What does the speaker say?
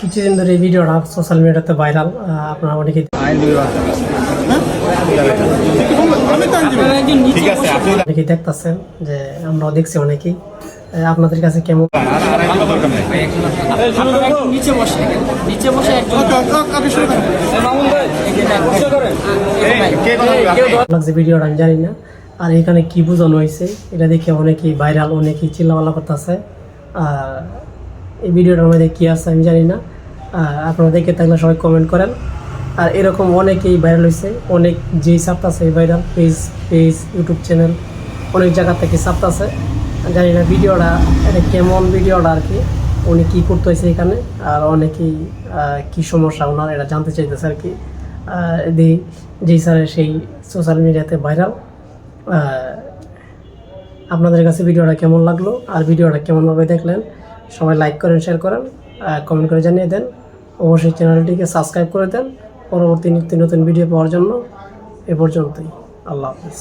কিছুদিন ধরে এই ভিডিওটা সোশ্যাল মিডিয়াতে ভাইরাল আপনারা অনেকেই অনেকেই দেখতেছেন যে আমরাও দেখছি অনেকেই। আপনাদের কাছে কেমন নিচে লাগছে ভিডিওটা আমি জানি না, আর এখানে কি বোঝানো হয়েছে, এটা দেখে অনেকেই ভাইরাল অনেকেই চিল্লাপাল্লা করতেছে। এই ভিডিওটার মধ্যে কী আছে আমি জানি না। আপনারা দেখে থাকলে সবাই কমেন্ট করেন। আর এরকম অনেকেই ভাইরাল হয়েছে অনেক যেই ছাপতাছে viral page page YouTube channel অনেক জায়গা থেকে ছাপতাছে জানি না ভিডিওটা, এটা কেমন ভিডিওটা আর কি, উনি কী করতে হয়েছে এখানে, আর অনেকেই কী সমস্যা ওনার, এটা জানতে চাইতেছে আর কি। যেই স্যারের সেই সোশ্যাল মিডিয়াতে ভাইরাল আপনাদের কাছে ভিডিওটা কেমন লাগল আর ভিডিওটা কেমনভাবে দেখলেন, সবাই লাইক করেন শেয়ার করেন কমেন্ট করে জানিয়ে দেন। অবশ্যই চ্যানেলটিকে সাবস্ক্রাইব করে দেন। পরবর্তী নিত্য নতুন ভিডিও পাওয়ার জন্য এ পর্যন্তই। আল্লাহ হাফিজ।